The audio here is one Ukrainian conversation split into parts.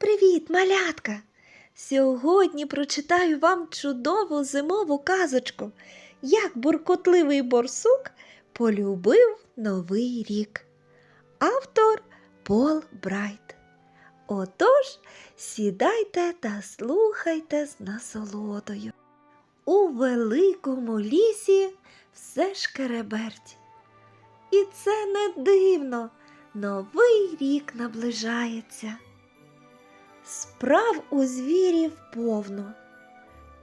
Привіт, малятка! Сьогодні прочитаю вам чудову зимову казочку, як буркотливий борсук полюбив новий рік. Автор Пол Брайт. Отож, сідайте та слухайте з насолодою. У великому лісі все шкереберть. І це не дивно. Новий рік наближається. Справ у звірів повно,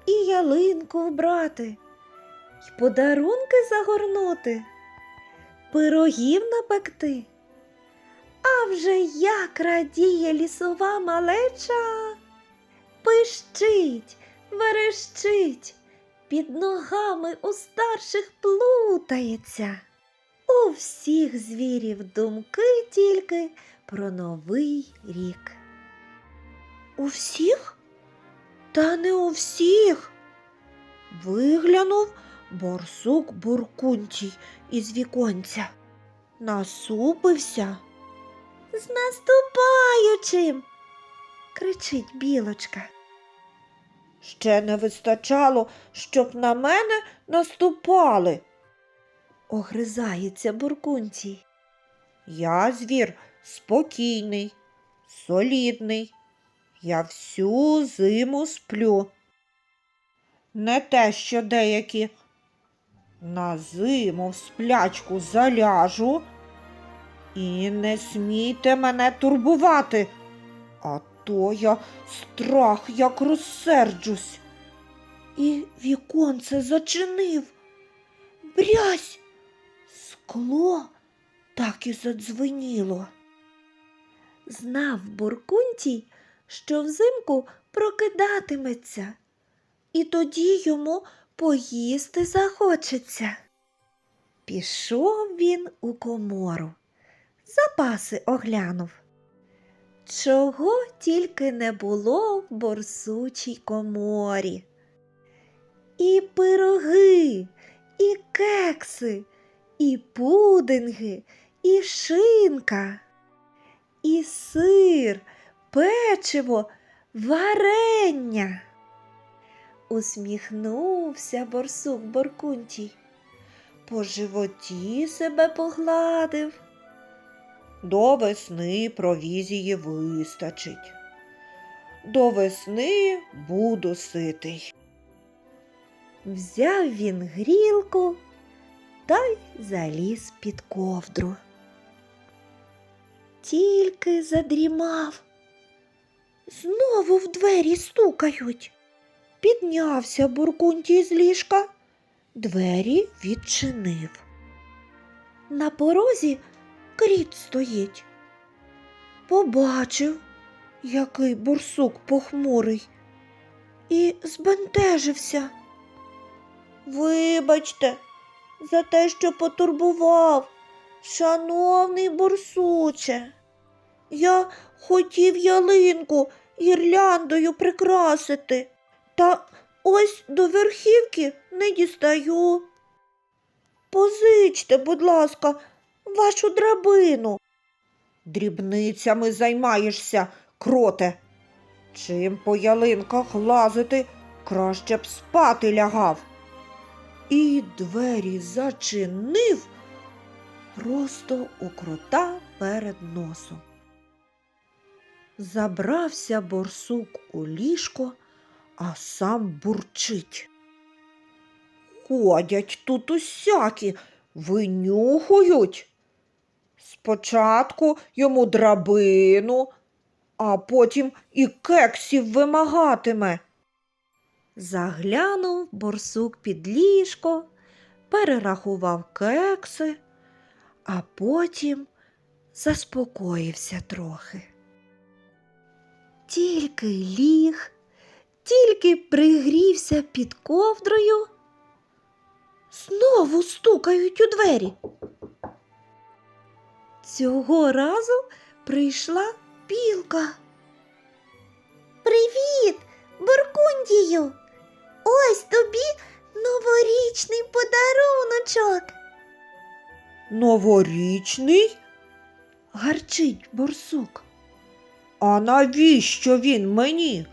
і ялинку вбрати, й подарунки загорнути, пирогів напекти. А вже як радіє лісова малеча, пищить, верещить, під ногами у старших плутається. У всіх звірів думки тільки про новий рік. У всіх? Та не у всіх. Виглянув борсук буркунтій із віконця. Насупився. З наступаючим. кричить білочка. Ще не вистачало, щоб на мене наступали. Огризається буркунтій. Я звір спокійний, солідний. Я всю зиму сплю. Не те, що деякі. На зиму в сплячку заляжу. І не смійте мене турбувати, а то я страх як розсерджусь. І віконце зачинив. Брязь! Скло так і задзвеніло. Знав Буркунтій, що взимку прокидатиметься, і тоді йому поїсти захочеться. Пішов він у комору, запаси оглянув. Чого тільки не було в борсучій коморі. І пироги, і кекси, і пудинги, і шинка, і сир, печиво, варення. Усміхнувся борсук Боркунтій, по животі себе погладив. До весни провізії вистачить. До весни буду ситий. Взяв він грілку та й заліз під ковдру. Тільки задрімав. Знову в двері стукають. Піднявся буркунтій з ліжка, двері відчинив. На порозі кріт стоїть. Побачив, який бурсук похмурий, і збентежився. Вибачте, за те, що потурбував, шановний бурсуче. Я хотів ялинку гірляндою прикрасити, та ось до верхівки не дістаю. Позичте, будь ласка, вашу драбину. Дрібницями займаєшся, кроте. Чим по ялинках лазити, краще б спати лягав. І двері зачинив просто у крота перед носом. Забрався борсук у ліжко, а сам бурчить. Ходять тут усякі, винюхують. Спочатку йому драбину, а потім і кексів вимагатиме. Заглянув борсук під ліжко, перерахував кекси, а потім заспокоївся трохи. Тільки ліг, тільки пригрівся під ковдрою, знову стукають у двері. Цього разу прийшла білка. Привіт, Буркундію! Ось тобі новорічний подаруночок. Новорічний? гарчить борсук. А навіщо він мені?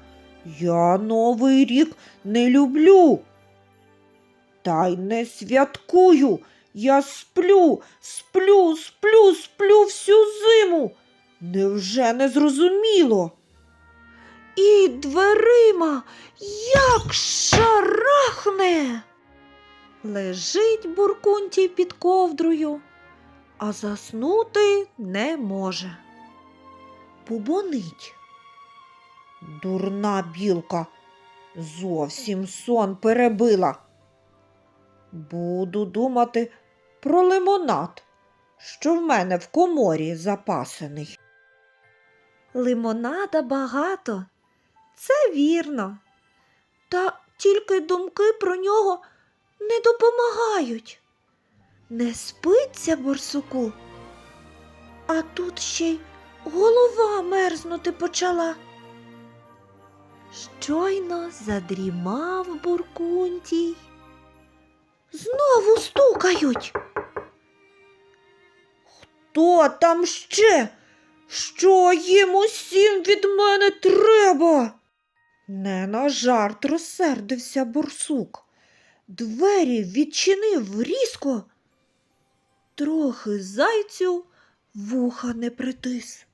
Я Новий рік не люблю. Та й не святкую. Я сплю, сплю, сплю, сплю всю зиму. Невже не зрозуміло? І дверима як шарахне. Лежить буркунтій під ковдрою, а заснути не може. Бубонить. Дурна білка, зовсім сон перебила. Буду думати про лимонад, що в мене в коморі запасений. Лимонада багато. Це вірно. Та тільки думки про нього не допомагають. Не спиться борсуку, а тут ще й голова мерзнути почала. Щойно задрімав буркунтій. Знову стукають. Хто там ще? Що їм усім від мене треба? Не на жарт розсердився бурсук. Двері відчинив різко. Трохи зайцю вуха не притис.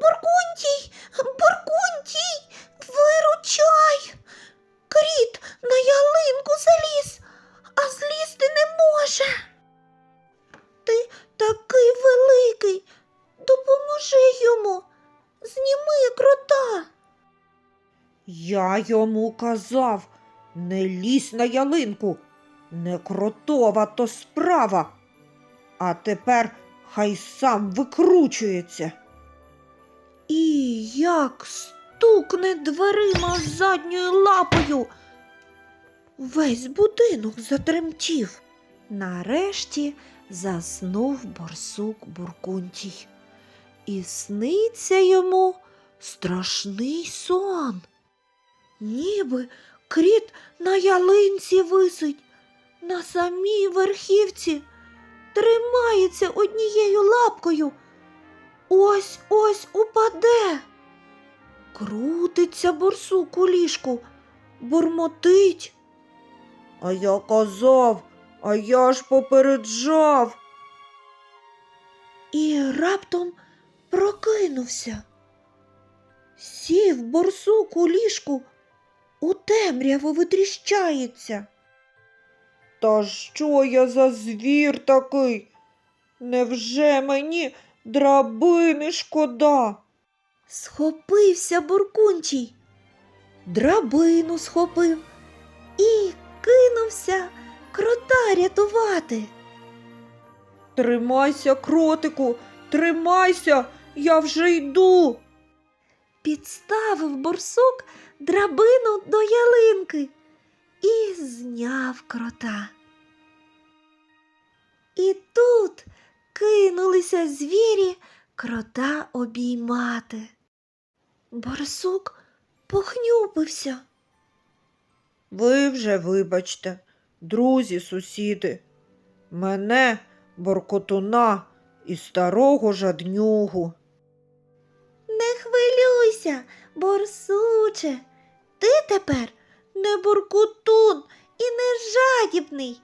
Буркунтій, буркунтій, виручай. Кріт на ялинку заліз, а злізти не може. Ти такий великий. Допоможи йому. Зніми крота. Я йому казав, не лізь на ялинку, не кротова то справа. А тепер хай сам викручується. І як стукне дверима задньою лапою. Весь будинок затремтів. Нарешті заснув борсук буркунтій. І сниться йому страшний сон. Ніби кріт на ялинці висить, на самій верхівці, тримається однією лапкою. Ось ось упаде. Крутиться борсук у ліжку, бурмотить. А я казав, а я ж попереджав. і раптом прокинувся. Сів борсук у ліжку, у темряву витріщається. Та що я за звір такий? Невже мені драбини шкода? Схопився буркунчий, драбину схопив і кинувся крота рятувати. Тримайся, кротику, тримайся, я вже йду. Підставив борсук драбину до ялинки і зняв крота. І тут кинулися звірі крота обіймати. Борсук похнюпився. Ви вже вибачте, друзі, сусіди, мене, боркотуна і старого жаднюгу. Не хвилюйся, борсуче. Ти тепер не буркутун і не жадібний.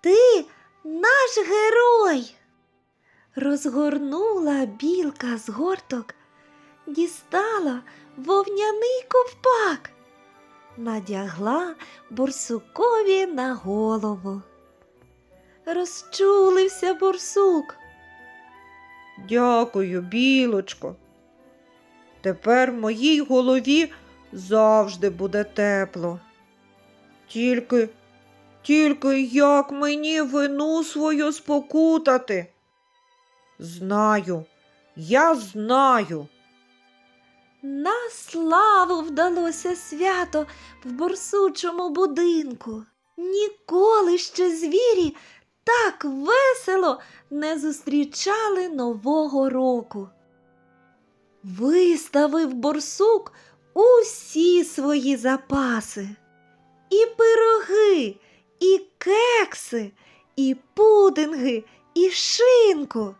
Ти наш герой. Розгорнула білка з горток, дістала вовняний ковпак, надягла борсукові на голову. Розчулився борсук. Дякую, білочко. Тепер моїй голові завжди буде тепло. Тільки, тільки як мені вину свою спокутати? Знаю, я знаю. На славу вдалося свято в борсучому будинку. Ніколи ще звірі так весело не зустрічали Нового року. Виставив борсук усі свої запаси. І пироги, і кекси, і пудинги, і шинку,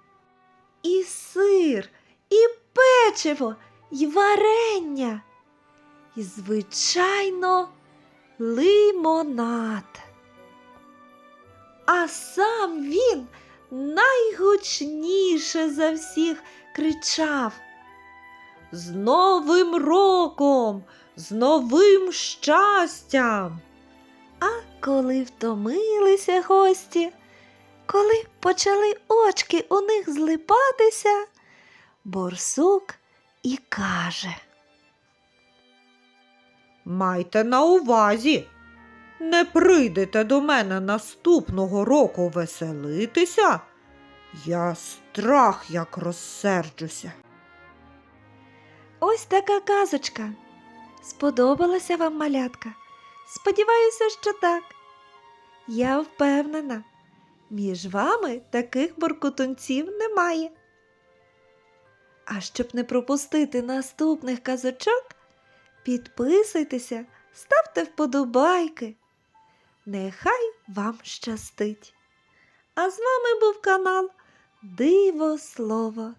і сир, і печиво, й варення, і, звичайно, лимонад. А сам він найгучніше за всіх кричав. З Новим роком, з новим щастям. А коли втомилися гості, коли почали очки у них злипатися, борсук і каже. Майте на увазі, не прийдете до мене наступного року веселитися, я страх як розсерджуся. Ось така казочка. Сподобалася вам малятка? Сподіваюся, що так. Я впевнена, між вами таких буркутунців немає. А щоб не пропустити наступних казочок, підписуйтеся, ставте вподобайки. Нехай вам щастить. А з вами був канал Диво Слово